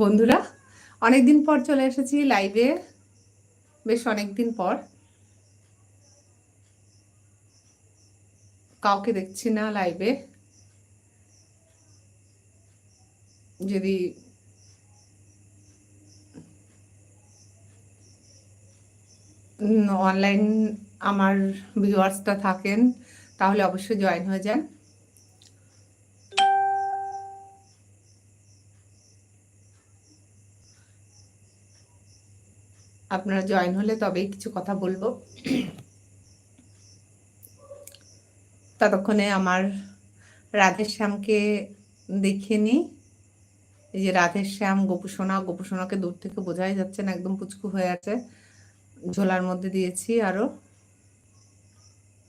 বন্ধুরা, অনেকদিন পর চলে এসেছি লাইভে বেশ অনেকদিন পর। কাউকে দেখছি না লাইভে যদি অনলাইন আমার ভিউয়ার্সটা থাকেন, তাহলে অবশ্যই জয়েন হয়ে যান। আপনারা জয়েন হলে তবেই কিছু কথা বলব। ততক্ষণে আমার রাধের শ্যামকে দেখিয়ে নিই। এই যে রাধের শ্যাম গোপুসোনা, গোপুসোনাকে দূর থেকে বোঝাই যাচ্ছে না, একদম পুচকু হয়ে আছে। ঝোলার মধ্যে দিয়েছি আরও।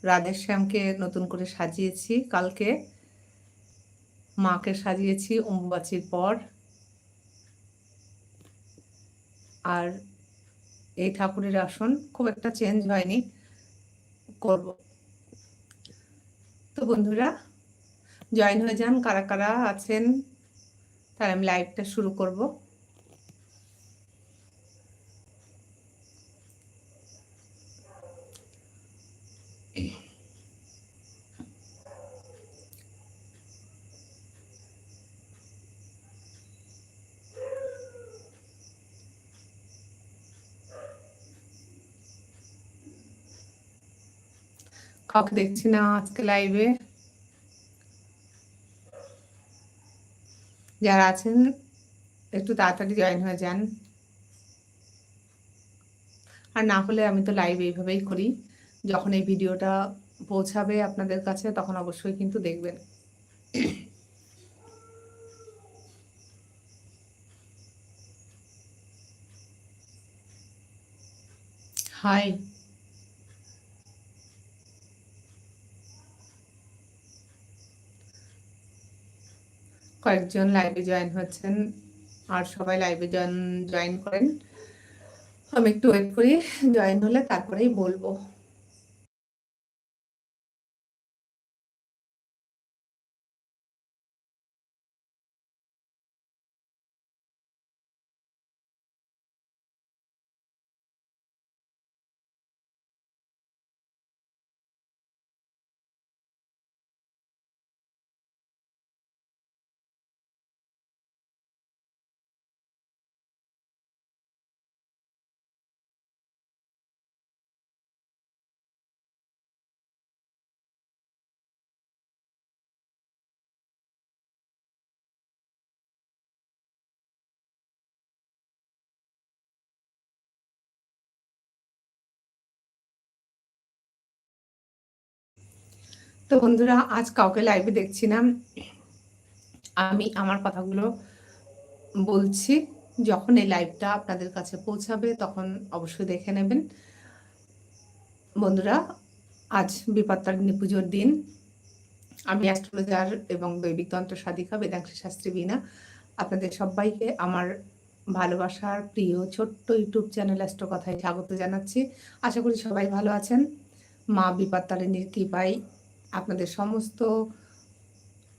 রাধের শ্যামকে নতুন করে সাজিয়েছি কালকে। মাকে সাজিয়েছি অম্বুবাচির পর। আর এই ঠাকুরের আসন খুব একটা চেঞ্জ হয়নি, করব। তো বন্ধুরা জয়েন হয়ে যান, কারা কারা আছেন, তাহলে আমি লাইভটা শুরু করব। কাউকে দেখছি না আজকে লাইভে যারা আছেন একটু তাড়াতাড়ি জয়েন হয়ে যান আর না হলে আমি তো লাইভ এইভাবেই করি যখন এই ভিডিওটা পৌঁছাবে আপনাদের কাছে তখন অবশ্যই কিন্তু দেখবেন হাই কয়েকজন লাইভে জয়েন হচ্ছেন আর সবাই লাইভে জয়েন জয়েন করেন। আমি একটু ওয়েট করি জয়েন হলে তারপরেই বলব। তো বন্ধুরা, আজ কাউকে লাইভে দেখছি না। আমি আমার কথাগুলো বলছি, যখন এই লাইভটা আপনাদের কাছে পৌঁছাবে, তখন অবশ্যই দেখে নেবেন। বন্ধুরা, আজ বিপত্তারিণী পুজোর দিন। আমি অ্যাস্ট্রোলজার এবং দৈবিক তন্ত্র সাধিকা, বেদাংশী শাস্ত্রী বিনা আপনাদের সবাইকে আমার ভালোবাসার, প্রিয়, ছোট্ট ইউটিউব চ্যানেল অ্যাস্ট্রো কথায় স্বাগত জানাচ্ছি। আশা করি সবাই ভালো আছেন। মা বিপত্তারিণীর কৃপায় আপনাদের সমস্ত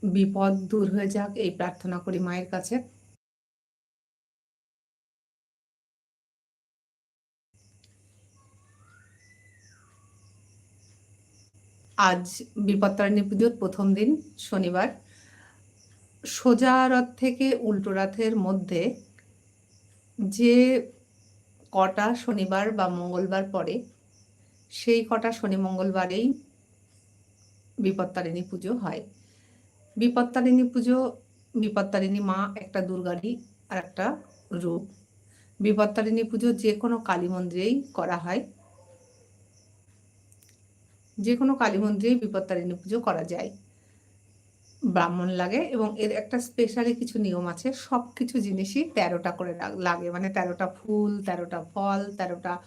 বিপদ দূর হয়ে যাক, এই প্রার্থনা করি মায়ের কাছে। আজ বিপত্তারিণী পুজোর প্রথম দিন, শনিবার। সোজা রথ থেকে উল্টো রথের মধ্যে যে কটা শনিবার বা মঙ্গলবার পরে সেই কটা শনি মঙ্গলবারেই বিপত্তারিণী পুজো হয়। বিপত্তারিণী পুজো, বিপত্তারিণী মা একটা দুর্গারই আর একটা রূপ। বিপত্তারিণী পুজো যে কোনো কালী মন্দিরেই করা হয়। যে কোনো কালী মন্দিরেই বিপত্তারিণী পুজো করা যায়। ব্রাহ্মণ লাগে এবং এর একটা স্পেশালি কিছু নিয়ম আছে, সব কিছু জিনিসই তেরোটা করে লাগে। মানে তেরোটা ফুল, তেরোটা ফল, তেরোটা,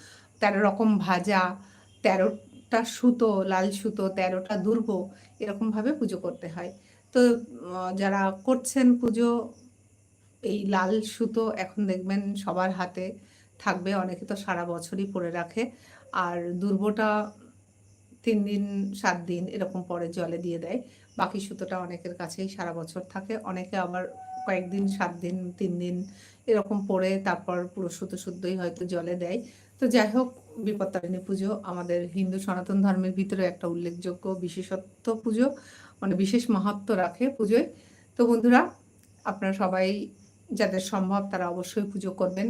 তেরো রকম ভাজা, তেরো তেরোটা সুতো, লাল সুতো, তেরোটা দুর্ব এরকমভাবে পুজো করতে হয়। তো যারা করছেন পুজো, এই লাল সুতো এখন দেখবেন সবার হাতে থাকবে, অনেকে তো সারা বছরই পরে রাখে। আর দুর্বটা তিন দিন, সাত দিন এরকম পরে জলে দিয়ে দেয়। বাকি সুতোটা অনেকের কাছেই সারা বছর থাকে, অনেকে আবার কয়েকদিন, সাত দিন, তিন দিন এরকম পরে তারপর পুরো সুতো শুদ্ধই হয়তো জলে দেয়। তো যাই হোক বিপত্তারিণী পুজো, আমাদের হিন্দু সনাতন ধর্মের ভিতরে একটা উল্লেখযোগ্য বিশেষত্ব পুজো মানে বিশেষ মাহাত্ম রাখে পুজোয়। তো বন্ধুরা, আপনারা সবাই যাদের সম্ভব তারা অবশ্যই পুজো করবেন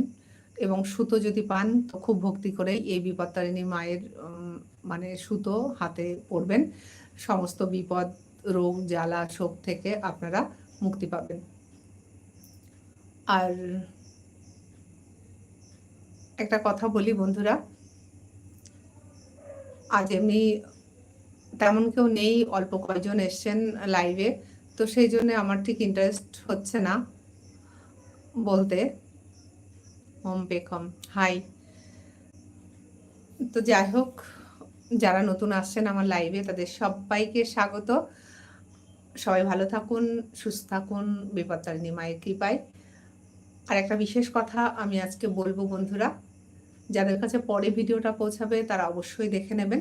এবং সুতো যদি পান তো খুব ভক্তি করে এই বিপত্তারিণী মায়ের মানে সুতো হাতে পরবেন। সমস্ত বিপদ, রোগ, জ্বালা, শোক থেকে আপনারা মুক্তি পাবেন। আর একটা কথা বলি বন্ধুরা আজ এমনি তেমন কেউ নেই, অল্প কয়জন এসছেন লাইভে তো সেই জন্য আমার ঠিক ইন্টারেস্ট হচ্ছে না বলতে। হোম বেকম হাই তো যাই হোক, যারা নতুন আসছেন আমার লাইভে তাদের সবাইকে স্বাগত। সবাই ভালো থাকুন, সুস্থ থাকুন বিপত্তারিণী মায়ের কৃপায়। আর একটা বিশেষ কথা আমি আজকে বলব বন্ধুরা যাদের কাছে পরে ভিডিওটা পৌঁছাবে তারা অবশ্যই দেখে নেবেন।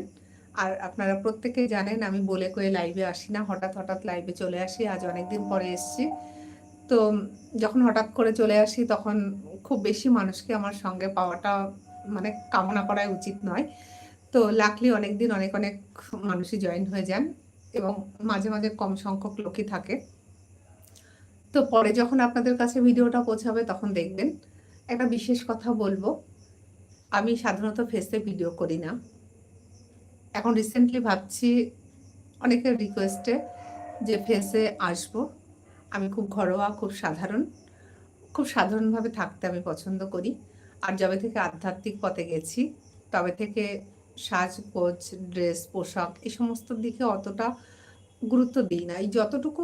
আর আপনারা প্রত্যেকে জানেন আমি বলে কয়ে লাইভে আসি না, হঠাৎ হঠাৎ লাইভে চলে আসি, আজ অনেকদিন পরে এসছি। তো যখন হঠাৎ করে চলে আসি তখন খুব বেশি মানুষকে আমার সঙ্গে পাওয়াটা মানে কামনা করাই উচিত নয়। তো লাকলি অনেক দিন অনেক অনেক মানুষই জয়েন হয়ে যান এবং মাঝে মাঝে কম সংখ্যক লোকই থাকে। তো পরে যখন আপনাদের কাছে ভিডিওটা পৌঁছাবে তখন দেখবেন। একটা বিশেষ কথা বলব আমি সাধারণত ফেসে ভিডিও করি না। এখন রিসেন্টলি ভাবছি অনেকের রিকোয়েস্টে যে ফেসে আসব। আমি খুব ঘরোয়া, খুব সাধারণ, খুব সাধারণভাবে থাকতে আমি পছন্দ করি। আর যবে থেকে আধ্যাত্মিক পথে গেছি, তবে থেকে সাজগোজ ড্রেস, পোশাক এই সমস্ত দিকে অতটা গুরুত্ব দিই না। এই যতটুকু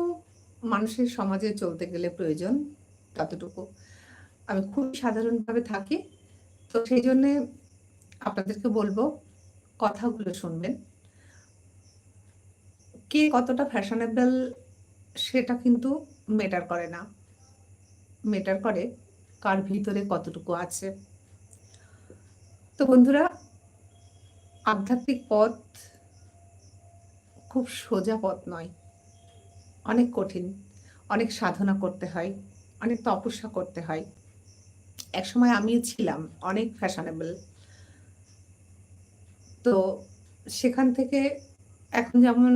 মানুষের সমাজে চলতে গেলে প্রয়োজন, ততটুকু। আমি খুব সাধারণভাবে থাকি। তো সেই জন্যে আপনাদেরকে বলব, কথাগুলো শুনবেন। কে কতটা ফ্যাশনেবল সেটা কিন্তু মেটার করে না। মেটার করে কার ভিতরে কতটুকু আছে। তো বন্ধুরা, আধ্যাত্মিক পথ খুব সোজা পথ নয়। অনেক কঠিন, অনেক সাধনা করতে হয়, অনেক তপস্যা করতে হয়। একসময় আমিও ছিলাম, অনেক ফ্যাশনেবল তো সেখান থেকে এখন যেমন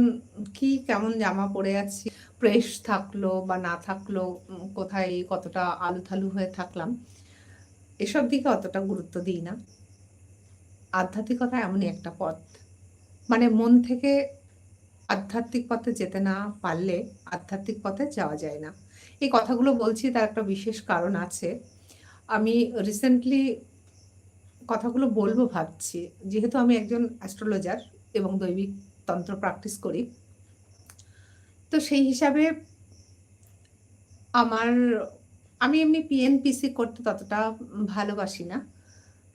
কি কেমন জামা পরে আছি প্রেস থাকল বা না থাকল কোথায় কতটা আলু থালু হয়ে থাকলাম, এসব দিকে অতটা গুরুত্ব দিই না। আধ্যাত্মিকতা এমনই একটা পথ। মানে মন থেকে আধ্যাত্মিক পথে যেতে না পারলে আধ্যাত্মিক পথে যাওয়া যায় না। এই কথাগুলো বলছি, তার একটা বিশেষ কারণ আছে। আমি রিসেন্টলি কথাগুলো বলব ভাবছি। যেহেতু আমি একজন অ্যাস্ট্রোলজার এবং দৈবিক তন্ত্র প্র্যাকটিস করি, তো সেই হিসাবে আমার, আমি এমনি পিএনপিসি করতে ততটা ভালোবাসি না।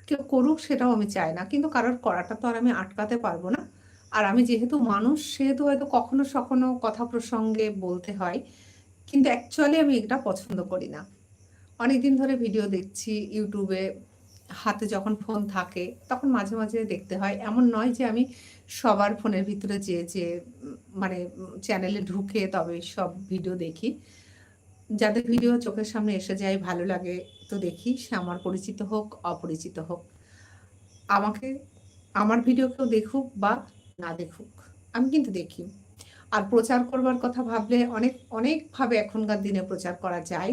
কেউ করুক সেটাও আমি চাই না, কিন্তু কারোর করাটা তো আর আমি আটকাতে পারব না। আর আমি যেহেতু মানুষ, সেহেতু হয়তো কখনো সখনো কথা প্রসঙ্গে বলতে হয়, কিন্তু অ্যাকচুয়ালি আমি এটা পছন্দ করি না। অনেকদিন ধরে ভিডিও দেখছি ইউটিউবে হাতে যখন ফোন থাকে, তখন মাঝে মাঝে দেখতে হয়। এমন নয় যে আমি সবার ফোনের ভিতরে যে যে মানে চ্যানেলে ঢুকে তবে সব ভিডিও দেখি। যাদের ভিডিও চোখের সামনে এসে যায়, ভালো লাগে, তো দেখি সে আমার পরিচিত হোক, অপরিচিত হোক। আমাকে, আমার ভিডিও কেউ দেখুক বা না দেখুক, আমি কিন্তু দেখি। আর প্রচার করবার কথা ভাবলে অনেক, অনেকভাবে এখনকার দিনে প্রচার করা যায়।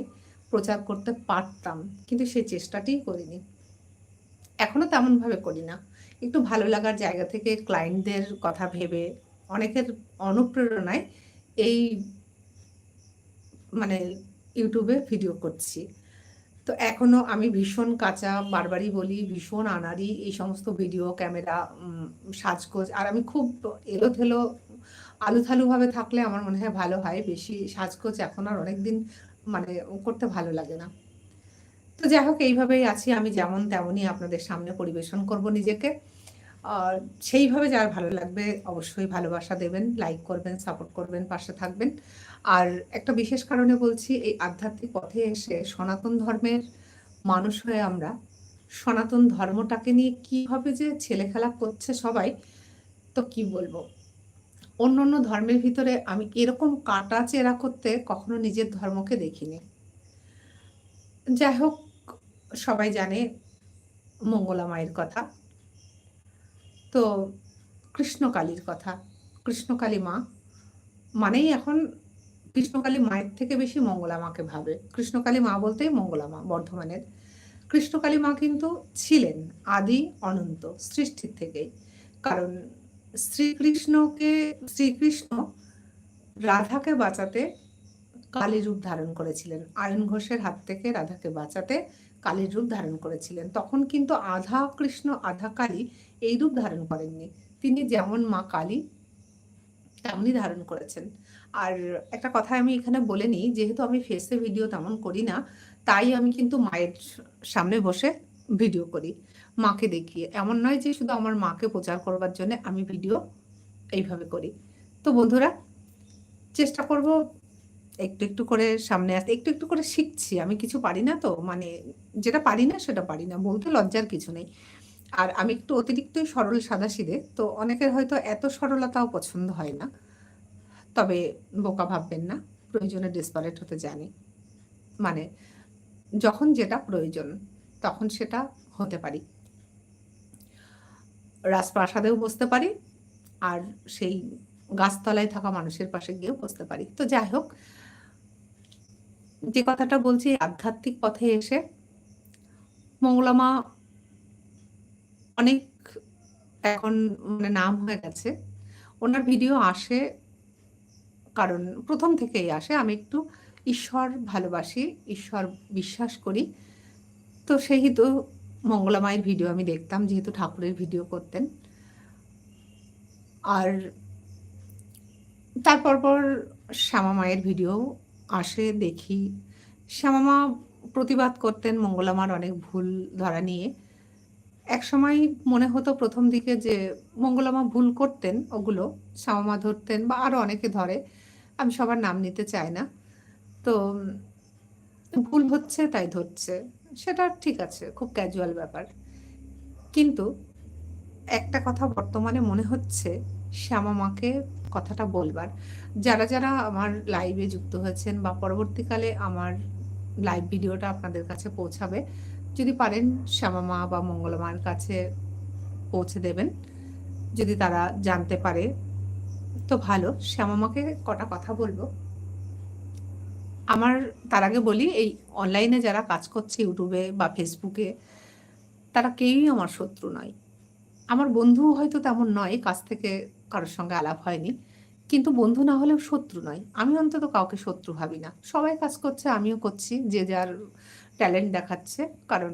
প্রচার করতে পারতাম, কিন্তু সেই চেষ্টাটিই করিনি। এখনও তেমনভাবে করি না। একটু ভালো লাগার জায়গা থেকে ক্লায়েন্টদের কথা ভেবে অনেকের অনুপ্রেরণায় এই মানে ইউটিউবে ভিডিও করছি। তো এখনও আমি ভীষণ কাঁচা, বারবারই বলি, ভীষণ আনারি এই সমস্ত ভিডিও, ক্যামেরা সাজগোজ। আর আমি খুব এলোথেলো, আলুথালুভাবে থাকলে আমার মনে হয় ভালো হয়। বেশি সাজগোজ এখন আর অনেকদিন মানে করতে ভালো লাগে না। তো যাই হোক, এইভাবেই আছি আমি যেমন তেমনই আপনাদের সামনে পরিবেশন করব নিজেকে। আর সেইভাবে যার ভালো লাগবে অবশ্যই ভালোবাসা দেবেন লাইক করবেন সাপোর্ট করবেন, পাশে থাকবেন। আর একটা বিশেষ কারণে বলছি, এই আধ্যাত্মিক পথে এসে সনাতন ধর্মের মানুষ হয়ে আমরা সনাতন ধর্মটাকে নিয়ে কীভাবে যে ছেলে খেলা করছে সবাই, তো কি বলব? অন্য অন্য ধর্মের ভিতরে আমি এরকম কাটা চেরা করতে কখনো নিজের ধর্মকে দেখিনি। যাই হোক সবাই জানে মঙ্গলা মায়ের কথা। তো কৃষ্ণকালীর কথা। কৃষ্ণকালী মা মানেই এখন কৃষ্ণকালী মায়ের থেকে বেশি মঙ্গলা মাকে ভাবে। কৃষ্ণকালী মা বলতেই মঙ্গলা মা, বর্ধমানের। কৃষ্ণকালী মা কিন্তু ছিলেন আদি অনন্ত, সৃষ্টির থেকেই। কারণ শ্রীকৃষ্ণকে, শ্রীকৃষ্ণ রাধাকে বাঁচাতে কালী রূপ ধারণ করেছিলেন। আয়ন ঘোষের হাত থেকে রাধাকে বাঁচাতে কালীর রূপ ধারণ করেছিলেন। তখন কিন্তু আধা কৃষ্ণ, আধা কালী এই রূপ ধারণ করেননি। তিনি যেমন মা কালী, তেমনই ধারণ করেছেন। আর একটা কথা আমি এখানে বলে নিই, যেহেতু আমি ফেসে ভিডিও তেমন করি না, তাই আমি কিন্তু মায়ের সামনে বসে ভিডিও করি, মাকে দেখিয়ে। এমন নয় যে শুধু আমার মাকে প্রচার করবার জন্য আমি ভিডিও এইভাবে করি। তো বন্ধুরা, চেষ্টা করব একটু একটু করে সামনে আসতে একটু একটু করে শিখছি। আমি কিছু পারি না তো মানে যেটা পারি না সেটা পারি না, বলতে লজ্জার কিছু নেই। আর আমি একটু অতিরিক্তই সরল সাদা সাদাসিদে তো অনেকের হয়তো এত সরলতাও পছন্দ হয় না। তবে বোকা ভাববেন না, প্রয়োজনে ডিসপারেট হতে জানি। মানে যখন যেটা প্রয়োজন। তখন সেটা হতে পারি। রাজপ্রাসাদেও বসতে পারি আর সেই গাছতলায় থাকা মানুষের পাশে গিয়েও বসতে পারি। তো যাই হোক, যে কথাটা বলছি, আধ্যাত্মিক পথে এসে মঙ্গলামা অনেক এখন মানে নাম হয়ে গেছে। ওনার ভিডিও আসে, কারণ প্রথম থেকেই আসে। আমি একটু ঈশ্বর ভালোবাসি, ঈশ্বর বিশ্বাস করি। তো সেহেতু মঙ্গলা মায়ের ভিডিও আমি দেখতাম, যেহেতু ঠাকুরের ভিডিও করতেন। আর তারপর পর শ্যামা মায়ের ভিডিও আসে, দেখি। শ্যামা মা প্রতিবাদ করতেন মঙ্গলামার অনেক ভুল ধরা নিয়ে। এক সময় মনে হতো প্রথম দিকে যে মঙ্গলামা ভুল করতেন ওগুলো শ্যামামা ধরতেন বা আরও অনেকে ধরে, আমি সবার নাম নিতে চাই না। তো ভুল হচ্ছে, তাই ধরছে। সেটা ঠিক আছে, খুব ক্যাজুয়াল ব্যাপার। কিন্তু একটা কথা বর্তমানে মনে হচ্ছে, শ্যামা মাকে কথাটা বলবার। যারা যারা আমার লাইভে যুক্ত হয়েছেন বা পরবর্তীকালে আমার লাইভ ভিডিওটা আপনাদের কাছে পৌঁছাবে, যদি পারেন শ্যামা মা বা মঙ্গলমার কাছে পৌঁছে দেবেন। যদি তারা জানতে পারে, তো ভালো। শ্যামা মাকে কটা কথা বলব? আমার, তার আগে বলি, এই অনলাইনে যারা কাজ করছে ইউটিউবে বা ফেসবুকে তারা কেউই আমার শত্রু নয়। আমার বন্ধু হয়তো তেমন নয়, কাজ থেকে কারোর সঙ্গে আলাপ হয়নি, কিন্তু বন্ধু না হলেও শত্রু নয়। আমি অন্তত কাউকে শত্রু ভাবি না। সবাই কাজ করছে, আমিও করছি, যে যার ট্যালেন্ট দেখাচ্ছে, কারণ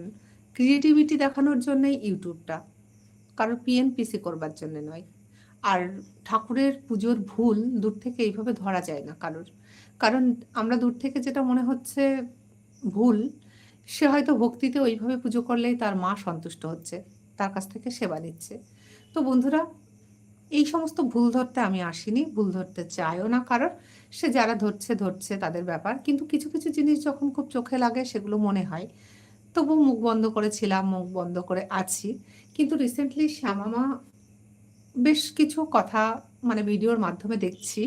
ক্রিয়েটিভিটি দেখানোর জন্যই ইউটিউবটা কারোর পিএনপিসি করবার জন্য নয়। আর ঠাকুরের পুজোর ভুল দূর থেকে এইভাবে ধরা যায় না কারোর। কারণ আমরা দূর থেকে যেটা মনে হচ্ছে ভুল, সে হয়তো ভক্তিতে ওইভাবে পুজো করলেই তার মা সন্তুষ্ট হচ্ছে, তার কাছ থেকে সেবা নিচ্ছে। তো বন্ধুরা, এই সমস্ত ভুল ধরতে আমি আসিনি, ভুল ধরতে চাইও না কারণ সে যারা ধরছে ধরছে তাদের ব্যাপার। কিন্তু কিছু কিছু জিনিস যখন খুব চোখে লাগে সেগুলো মনে হয়। তবু মুখ বন্ধ করেছিলাম, মুখ বন্ধ করে আছি। কিন্তু রিসেন্টলি শ্যামামা বেশ কিছু কথা মানে ভিডিওর মাধ্যমে দেখছি।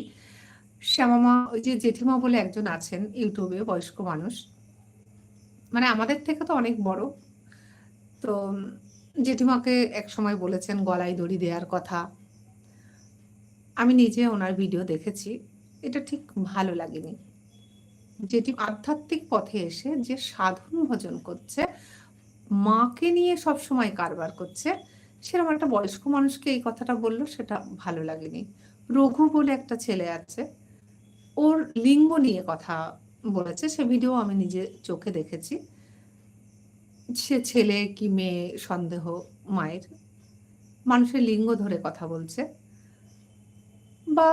শ্যামামা, ওই যে জেঠিমা বলে একজন আছেন ইউটিউবে বয়স্ক মানুষ মানে আমাদের থেকে তো অনেক বড়। তো জেঠিমাকে এক সময় বলেছেন গলায় দড়ি দেওয়ার কথা। আমি নিজে ওনার ভিডিও দেখেছি, এটা ঠিক ভালো লাগেনি। যেটি আধ্যাত্মিক পথে এসে যে সাধন ভজন করছে, মাকে নিয়ে সব সময় কারবার করছে, সেরকম একটা বয়স্ক মানুষকে এই কথাটা বলল, সেটা ভালো লাগেনি। রঘু বলে একটা ছেলে আছে ওর লিঙ্গ নিয়ে কথা বলেছে, সে ভিডিও আমি নিজে চোখে দেখেছি। সে ছেলে কি মেয়ে, সন্দেহ, মায়ের। মানুষের লিঙ্গ ধরে কথা বলছে। বা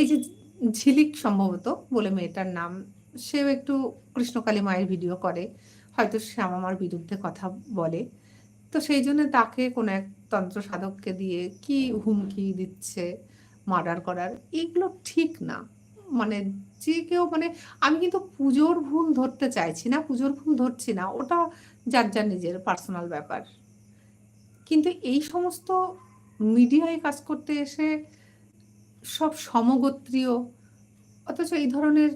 এই যে ঝিলিক সম্ভবত বলে মেয়েটার নাম, সেও একটু কৃষ্ণকালী মায়ের ভিডিও করে। হয়তো শ্যামামার বিরুদ্ধে কথা বলে। তো সেই জন্য তাকে কোনো এক তন্ত্র সাধককে দিয়ে কি হুমকি দিচ্ছে মার্ডার করার, এগুলো ঠিক না। মানে যে কেউ মানে আমি কিন্তু পুজোর ভুল ধরতে চাইছি না, পুজোর ভুল ধরছি না, ওটা যার যার নিজের পার্সোনাল ব্যাপার। কিন্তু এই সমস্ত মিডিয়ায় কাজ করতে এসে সব সমগোত্রীয়, অথচ এই ধরনের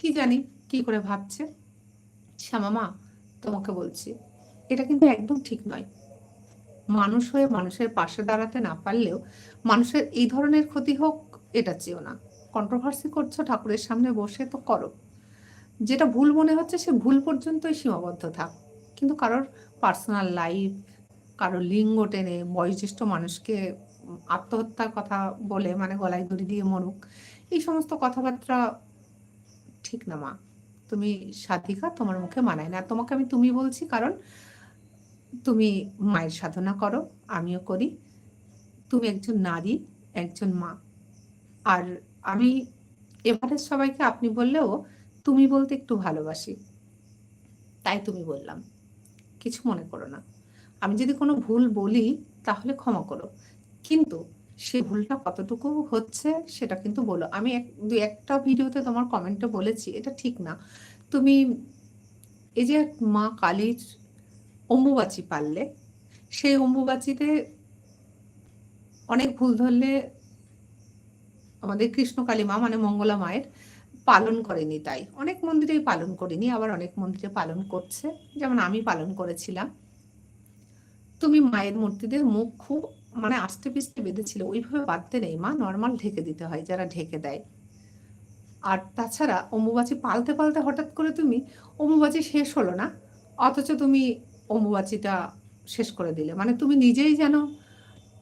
কি জানি কি করে ভাবছে? শ্যামামা, তোমাকে বলছি, এটা কিন্তু একদম ঠিক নয়। মানুষ হয়ে মানুষের পাশে দাঁড়াতে না পারলেও মানুষের এই ধরনের ক্ষতি হোক, এটা চেয়েও না। কন্ট্রোভার্সি করছ, ঠাকুরের সামনে বসে, তো করো। যেটা ভুল মনে হচ্ছে, সে ভুল পর্যন্তই সীমাবদ্ধ থাক। কিন্তু কারোর পার্সোনাল লাইফ কারোর লিঙ্গ টেনে, বয়োজ্যেষ্ঠ মানুষকে আত্মহত্যার কথা বলে মানে গলায় দড়ি দিয়ে মরুক, এই সমস্ত কথাবার্তা ঠিক না, মা। তুমি সাধিকা, তোমার মুখে মানায় না। তোমাকে আমি তুমি বলছি কারণ তুমি মায়ের সাধনা করো, আমিও করি। তুমি একজন নারী, একজন মা। আর আমি এবারে সবাইকে আপনি বললেও তুমি বলতে একটু ভালোবাসি। তাই তুমি বললাম। কিছু মনে করো না। আমি যদি কোনো ভুল বলি, তাহলে ক্ষমা করো। কিন্তু সে ভুলটা কতটুকু হচ্ছে, সেটা কিন্তু বলো। আমি এক, দু একটা ভিডিওতে তোমার কমেন্টে বলেছি, এটা ঠিক না। তুমি এই যে মা কালীর অম্বুবাচি পারলে সেই অম্বুবাচিতে অনেক ভুল ধরলে আমাদের কৃষ্ণকালী মা মানে মঙ্গলা মায়ের পালন করেনি তাই। অনেক মন্দিরেই পালন করিনি, আবার অনেক মন্দিরে পালন করছে। যেমন আমি পালন করেছিলাম। তুমি মায়ের মূর্তিদের মুখ খুব মানে আস্তে পিস্তে বেঁধেছিল, ওইভাবে বাঁধতে নেই মা নর্মাল ঢেকে দিতে হয় যারা ঢেকে দেয়। আর তাছাড়া অম্বুবাচি পালতে পালতে হঠাৎ করে তুমি অম্বুবাচি শেষ হলো না, অথচ তুমি অম্বুবাচিটা শেষ করে দিলে। মানে তুমি নিজেই যেন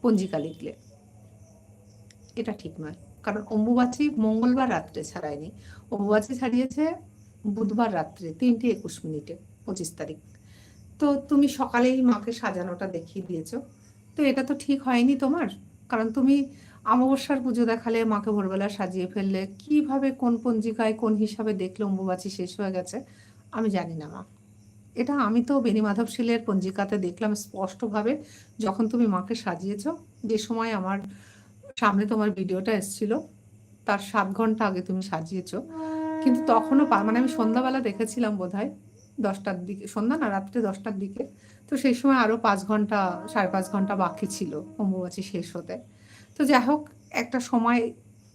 পঞ্জিকা লিখলে। এটা ঠিক নয়। কারণ অম্বুবাচি মঙ্গলবার রাত্রে ছাড়ায়নি। অম্বুবাচি ছাড়িয়েছে বুধবার রাত্রে, তিনটে একুশ মিনিটে, পঁচিশ তারিখ। তো তুমি সকালেই মাকে সাজানোটা দেখিয়ে দিয়েছ। তো এটা তো ঠিক হয়নি তোমার? কারণ তুমি অমাবস্যার পুজো দেখালে মাকে ভোরবেলা সাজিয়ে ফেললে কীভাবে কোন পঞ্জিকায় কোন হিসাবে দেখলে অম্বুবাচি শেষ হয়ে গেছে, আমি জানি না, মা। এটা আমি তো বেনি মাধব শিলের পঞ্জিকাতে দেখলাম স্পষ্টভাবে যখন তুমি মাকে সাজিয়েছ, যে সময় আমার সামনে তোমার ভিডিওটা এসছিল। তার সাত ঘণ্টা আগে তুমি সাজিয়েছ। কিন্তু তখনও মানে আমি সন্ধ্যাবেলা দেখেছিলাম বোধ হয় দশটার দিকে, সন্ধ্যা না, রাত্রে দশটার দিকে। তো সেই সময় আরও পাঁচ ঘণ্টা, সাড়ে পাঁচ ঘণ্টা বাকি ছিল অম্বুবাচী শেষ হতে। তো যাই হোক, একটা সময়,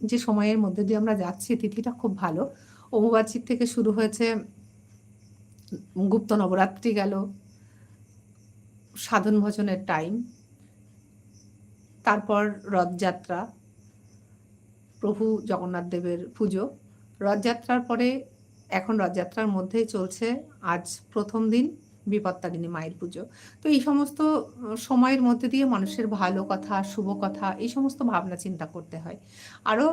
যে সময়ের মধ্যে দিয়ে আমরা যাচ্ছি, তিথিটা খুব ভালো। অম্বুবাচীর থেকে শুরু হয়েছে, গুপ্ত নবরাত্রি গেল, সাধন ভজনের টাইম তারপর রথযাত্রা, প্রভু জগন্নাথ দেবের পুজো। রথযাত্রার পরে এখন রথযাত্রার মধ্যেই চলছে আজ প্রথম দিন বিপত্তারিণী মায়ের পুজো। তো এই সমস্ত সময়ের মধ্যে দিয়ে মানুষের ভালো কথা, শুভ কথা এই সমস্ত ভাবনা চিন্তা করতে হয়। আরও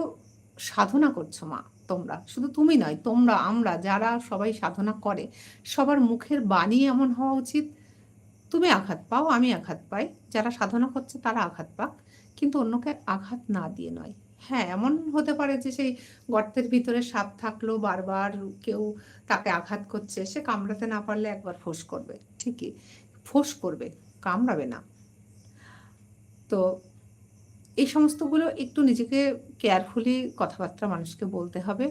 সাধনা করছ মা তোমরা। শুধু তুমি নয়, তোমরা, আমরা, যারা সবাই সাধনা করে, সবার মুখের বাণী এমন হওয়া উচিত তুমি আঘাত পাও, আমি আঘাত পাই। যারা সাধনা করছে তারা আঘাত পাক, কিন্তু অন্যকে আঘাত না দিয়ে নয়। হ্যাঁ এমন হতে পারে যে সেই গর্তের ভিতরে সাপ থাকল, বারবার কেউ তাকে আঘাত করছে, সে কামড়াতে না পারলে একবার ফোঁস করবে। ঠিকই, ফোঁস করবে, কামড়াবে না। তো এই সমস্তগুলো একটু নিজেকে কেয়ারফুলি কথাবার্তা মানুষকে বলতে হবে।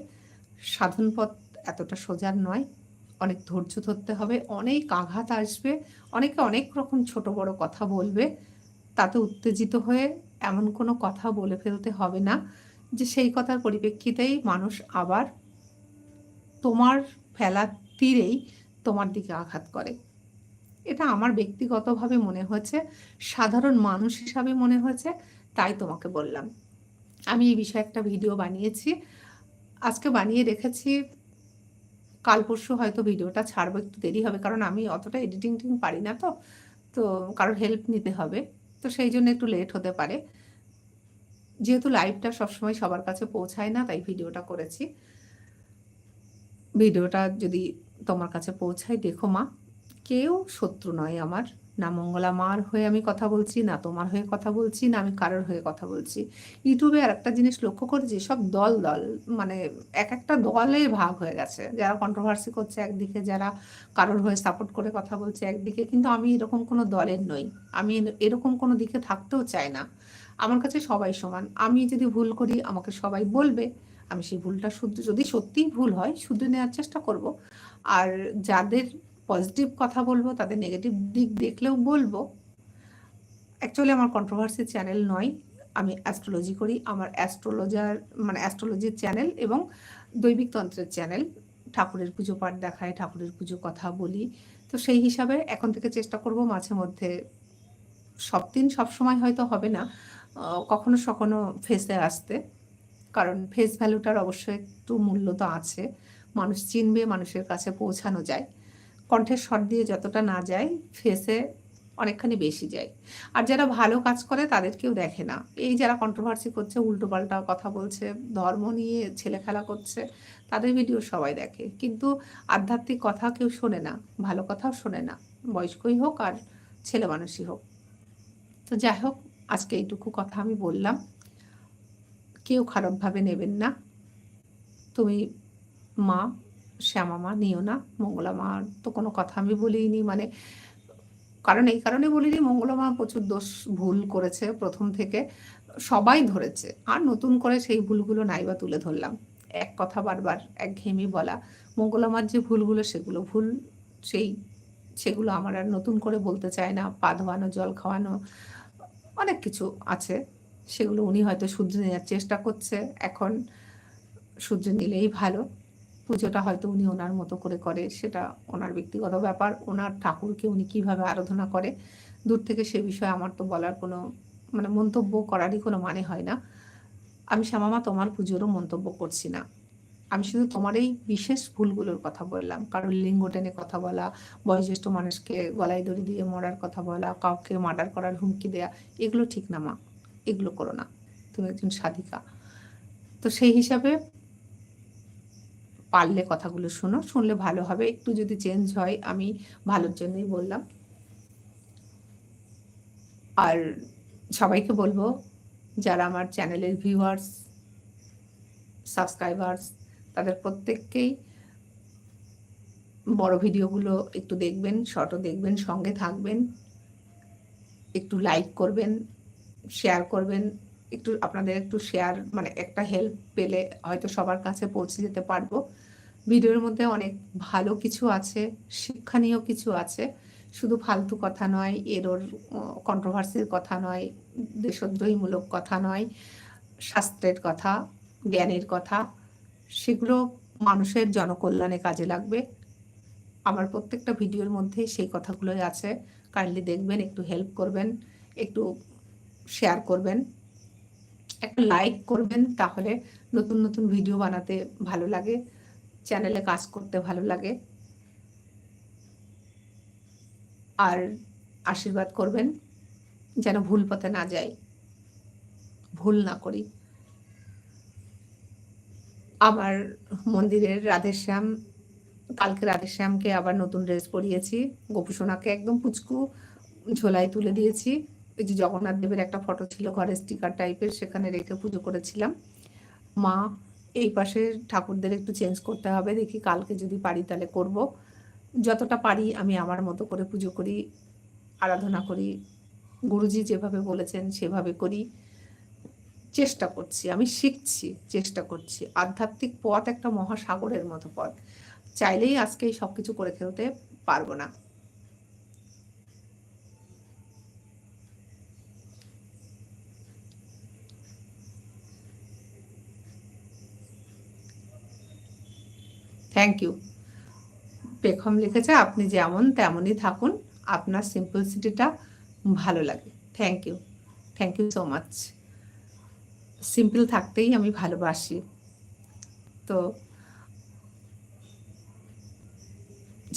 সাধন পথ এতটা সোজার নয়। অনেক ধৈর্য ধরতে হবে, অনেক আঘাত আসবে, অনেকে অনেক রকম ছোট বড় কথা বলবে, তাতে উত্তেজিত হয়ে এমন কোনো কথা বলে ফেলতে হবে না, যে সেই কথার পরিপ্রেক্ষিতেই মানুষ আবার তোমার ফেলার তীরেই তোমার দিকে আঘাত করে। এটা আমার ব্যক্তিগতভাবে মনে হয়েছে, সাধারণ মানুষ হিসাবে মনে হয়েছে, তাই তোমাকে বললাম। আমি এই বিষয়ে একটা ভিডিও বানিয়েছি, আজকে বানিয়ে রেখেছি কাল পরশু হয়তো ভিডিওটা ছাড়বো, একটু দেরি হবে, কারণ আমি অতটা এডিটিং টিং পারি না তো তো কারোর হেল্প নিতে হবে, তো সেই জন্য একটু লেট হতে পারে। যেহেতু লাইভটা সবসময় সবার কাছে পৌঁছায় না, তাই ভিডিওটা করেছি। ভিডিওটা যদি তোমার কাছে পৌঁছায়, দেখো মা, কেউ শত্রু নয় আমার। না মঙ্গলা, মার হয়ে আমি কথা বলছি, না তোমার হয়ে কথা বলছি, না আমি কারোর হয়ে কথা বলছি। ইউটিউবে আর একটা জিনিস লক্ষ্য করেছি, সব দল দল মানে এক একটা দলে ভাগ হয়ে গেছে। যারা কন্ট্রোভার্সি করছে, একদিকে যারা কারোর হয়ে সাপোর্ট করে কথা বলছে, একদিকে, কিন্তু আমি এরকম কোনো দলের নই। আমি এরকম কোনো দিকে থাকতেও চাই না। আমার কাছে সবাই সমান। আমি যদি ভুল করি, আমাকে সবাই বলবে। আমি সেই ভুলটা শুধু, যদি সত্যিই ভুল হয় শুদ্ধ নেওয়ার চেষ্টা করব। আর যাদের পজিটিভ কথা বলব, তাদের নেগেটিভ দিক দেখলেও বলব। অ্যাকচুয়ালি আমার কন্ট্রোভার্সি চ্যানেল নয়। আমি অ্যাস্ট্রোলজি করি। আমার অ্যাস্ট্রোলজার মানে অ্যাস্ট্রোলজির চ্যানেল এবং দৈবিক তন্ত্রের চ্যানেল ঠাকুরের পুজো পাঠ দেখাই ঠাকুরের পুজো কথা বলি। তো সেই হিসাবে এখন থেকে চেষ্টা করব মাঝে মধ্যে। সব দিন সবসময় হয়তো হবে না। কখনো সখনো ফেসে আসতে। কারণ ফেস ভ্যালুটার অবশ্যই একটু মূল্য তো আছে। মানুষ চিনবে, মানুষের কাছে পৌঁছানো যায়। কণ্ঠের স্বর দিয়ে যতটা না যায় ফেসে অনেকখানি বেশি যায়। আর যারা ভালো কাজ করে, তাদেরকেও দেখে না। এই যারা কন্ট্রোভার্সি করছে, উল্টোপাল্টা কথা বলছে, ধর্ম নিয়ে ছেলে খেলা করছে, তাদের ভিডিও সবাই দেখে। কিন্তু আধ্যাত্মিক কথা কেউ শোনে না, ভালো কথাও শোনে না। বয়স্কই হোক আর ছেলে মানুষই হোক। তো যাই হোক, আজকে এইটুকু কথা আমি বললাম। কেউ খারাপভাবে নেবেন না। তুমি মা শ্যামা মা নিও না মঙ্গলা মার তো কোনো কথা আমি বলিনি মানে কারণ এই কারণে বলিনি মঙ্গলা মা প্রচুর দোষ ভুল করেছে প্রথম থেকে, সবাই ধরেছে, আর নতুন করে সেই ভুলগুলো নাইবা তুলে ধরলাম। এক কথা বারবার, এক ঘেমি বলা, মঙ্গলামার যে ভুলগুলো সেগুলো ভুল, সেই সেগুলো আমার আর নতুন করে বলতে চায় না, পা ধোয়ানো, জল খাওয়ানো, অনেক কিছু আছে, সেগুলো উনি হয়তো শুধরে নেওয়ার চেষ্টা করছে, এখন শুধরে নিলেই ভালো। পুজোটা হয়তো উনি ওনার মতো করে করে, সেটা ওনার ব্যক্তিগত ব্যাপার। ওনার ঠাকুরকে উনি কীভাবে আরাধনা করে, দূর থেকে সে বিষয়ে আমার তো বলার কোনো মানে মন্তব্য করারই কোনো মানে হয় না। আমি শ্যামামা, তোমার পুজোরও মন্তব্য করছি না। আমি শুধু তোমার এই বিশেষ ভুলগুলোর কথা বললাম। কারোর লিঙ্গ টেনে কথা বলা, বয়োজ্যেষ্ঠ মানুষকে গলায় দড়ি দিয়ে মরার কথা বলা, কাউকে মার্ডার করার হুমকি দেয়া, এগুলো ঠিক না মা। এগুলো করো না। তুমি একজন সাধিকা। তো সেই হিসাবে পারলে কথাগুলো শোনো, শুনলে ভালো হবে। একটু যদি চেঞ্জ হয়, আমি ভালোর জন্যই বললাম। আর সবাইকে বলব, যারা আমার চ্যানেলের ভিউয়ার্স সাবস্ক্রাইবার্স তাদের প্রত্যেককেই বড় ভিডিওগুলো একটু দেখবেন শর্টও দেখবেন, সঙ্গে থাকবেন। একটু লাইক করবেন শেয়ার করবেন। একটু আপনাদের একটু শেয়ার মানে একটা হেল্প পেলে হয়তো সবার কাছে পৌঁছে যেতে পারব। ভিডিওর মধ্যে অনেক ভালো কিছু আছে, শিক্ষণীয় কিছু আছে। শুধু ফালতু কথা নয় এরোর কন্ট্রোভার্সির কথা নয়, দেশদ্রোহীমূলক কথা নয়, শাস্ত্রের কথা, জ্ঞানের কথা, সেগুলো মানুষের জনকল্যাণে কাজে লাগবে। আমার প্রত্যেকটা ভিডিওর মধ্যে সেই কথাগুলোই আছে। কাইন্ডলি দেখবেন, একটু হেল্প করবেন, একটু শেয়ার করবেন। একটা লাইক করবেন, তাহলে নতুন নতুন ভিডিও বানাতে ভালো লাগে চ্যানেলে কাজ করতে ভালো লাগে। আর আশীর্বাদ করবেন, যেন ভুল পথে না যাই, ভুল না করি। আমার মন্দিরের রাধেশ্যাম, কালকে রাধেশ্যামকে আবার নতুন ড্রেস পরিয়েছি, গোপুসোনাকে একদম পুচকু ঝোলায় তুলে দিয়েছি। ওই যে জগন্নাথ দেবের একটা ফটো ছিল ঘরে স্টিকার টাইপের সেখানে রেখে পুজো করেছিলাম। মা, এই পাশে ঠাকুরদের একটু চেঞ্জ করতে হবে, দেখি কালকে যদি পারি তাহলে করব। যতটা পারি আমি আমার মতো করে পুজো করি, আরাধনা করি, গুরুজি যেভাবে বলেছেন সেভাবে করি। চেষ্টা করছি, আমি শিখছি, চেষ্টা করছি। আধ্যাত্মিক পথ একটা মহাসাগরের মতো পথ। চাইলেই আজকে এই সব কিছু করে ফেলতে পারব না। থ্যাংক ইউ পেখম লিখেছে, আপনি যেমন তেমনই থাকুন। আপনার সিম্পলসিটিটা ভালো লাগে। Thank you thank you so much simple থাকতেই আমি ভালোবাসি। তো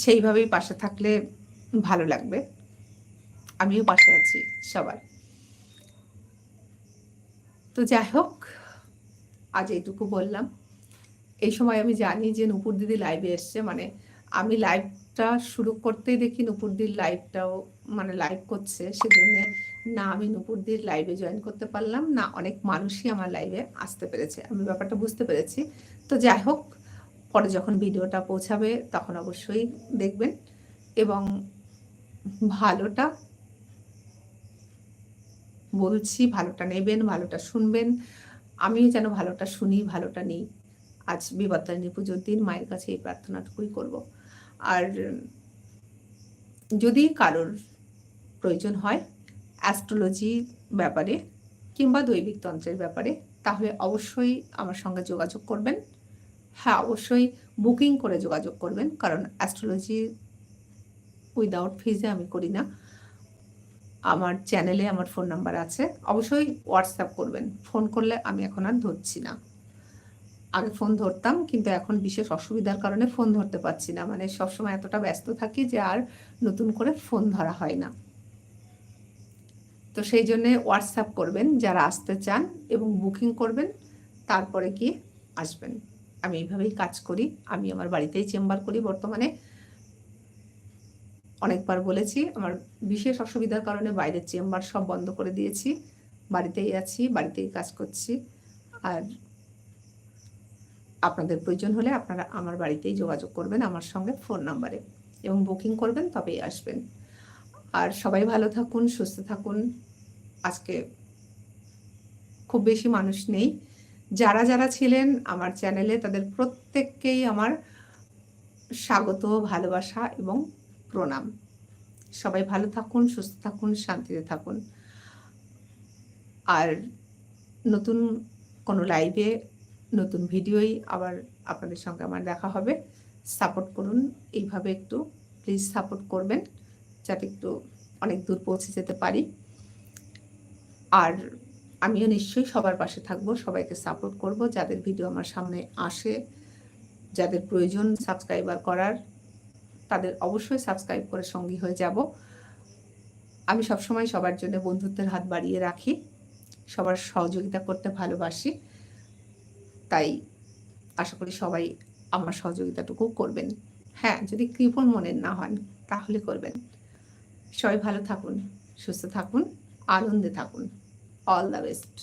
সেইভাবেই পাশে থাকলে ভালো লাগবে। আমিও পাশে আছি সবার। তো যাই হোক, আজ এইটুকু বললাম। এই সময় আমি জানি যে নুপুর দিদি লাইভে এসছে মানে আমি লাইভটা শুরু করতেই দেখি নুপুর দিদির লাইভটাও মানে লাইভ করছে, সেজন্য না আমি নুপুরদির লাইভে জয়েন করতে পারলাম, না অনেক মানুষই আমার লাইভে আসতে পেরেছে, আমি ব্যাপারটা বুঝতে পেরেছি। তো যাই হোক, পরে যখন ভিডিওটা পৌঁছাবে তখন অবশ্যই দেখবেন, এবং ভালোটা বলছি, ভালোটা নেবেন, ভালোটা শুনবেন, আমিও যেন ভালোটা শুনি, ভালোটা নিই। আজ বিপত্তারিণী পুজোর দিন মায়ের কাছে এই প্রার্থনাটুকুই করব। আর যদি কারোর প্রয়োজন হয় অ্যাস্ট্রোলজি ব্যাপারে কিংবা দৈবিক তন্ত্রের ব্যাপারে, তাহলে অবশ্যই আমার সঙ্গে যোগাযোগ করবেন। হ্যাঁ অবশ্যই বুকিং করে যোগাযোগ করবেন, কারণ অ্যাস্ট্রোলজি উইদাউট ফিজে আমি করি না। আমার চ্যানেলে আমার ফোন নাম্বার আছে। অবশ্যই হোয়াটসঅ্যাপ করবেন। ফোন করলে আমি এখন আর ধরছি না। আগে ফোন ধরতাম, কিন্তু এখন বিশেষ অসুবিধার কারণে ফোন ধরতে পারছি না। মানে সবসময় এতটা ব্যস্ত থাকি যে আর নতুন করে ফোন ধরা হয় না। তো সেই জন্য হোয়াটসঅ্যাপ করবেন, যারা আসতে চান এবং বুকিং করবেন, তারপরে গিয়ে আসবেন। আমি এইভাবেই কাজ করি। আমি আমার বাড়িতেই চেম্বার করি বর্তমানে। অনেকবার বলেছি, আমার বিশেষ অসুবিধার কারণে বাইরের চেম্বার সব বন্ধ করে দিয়েছি। বাড়িতেই আছি, বাড়িতেই কাজ করছি। আর আপনাদের প্রয়োজন হলে আপনারা আমার বাড়িতেই যোগাযোগ করবেন আমার সঙ্গে ফোন নাম্বারে এবং বুকিং করবেন তবেই আসবেন। আর সবাই ভালো থাকুন, সুস্থ থাকুন। আজকে খুব বেশি মানুষ নেই। যারা যারা ছিলেন আমার চ্যানেলে তাদের প্রত্যেককেই আমার স্বাগত, ভালোবাসা এবং প্রণাম। সবাই ভালো থাকুন, সুস্থ থাকুন, শান্তিতে থাকুন। আর নতুন কোনো লাইভে নতুন ভিডিওই আবার আপনাদের সঙ্গে আমার দেখা হবে। সাপোর্ট করুন, এইভাবে একটু প্লিজ সাপোর্ট করবেন, যাতে একটু অনেক দূর পৌঁছে যেতে পারি। আর আমিও নিশ্চয়ই সবার পাশে থাকব, সবাইকে সাপোর্ট করব, যাদের ভিডিও আমার সামনে আসে, যাদের প্রয়োজন সাবস্ক্রাইবার করার, তাদের অবশ্যই সাবস্ক্রাইব করে সঙ্গী হয়ে যাব। আমি সবসময় সবার জন্য বন্ধুত্বের হাত বাড়িয়ে রাখি, সবার সহযোগিতা করতে ভালোবাসি। তাই আশা করি সবাই আমার সহযোগিতাটুকু করবেন। হ্যাঁ যদি কৃপণ মনের না হন, তাহলে করবেন। সবাই ভালো থাকুন, সুস্থ থাকুন, আনন্দে থাকুন। All the best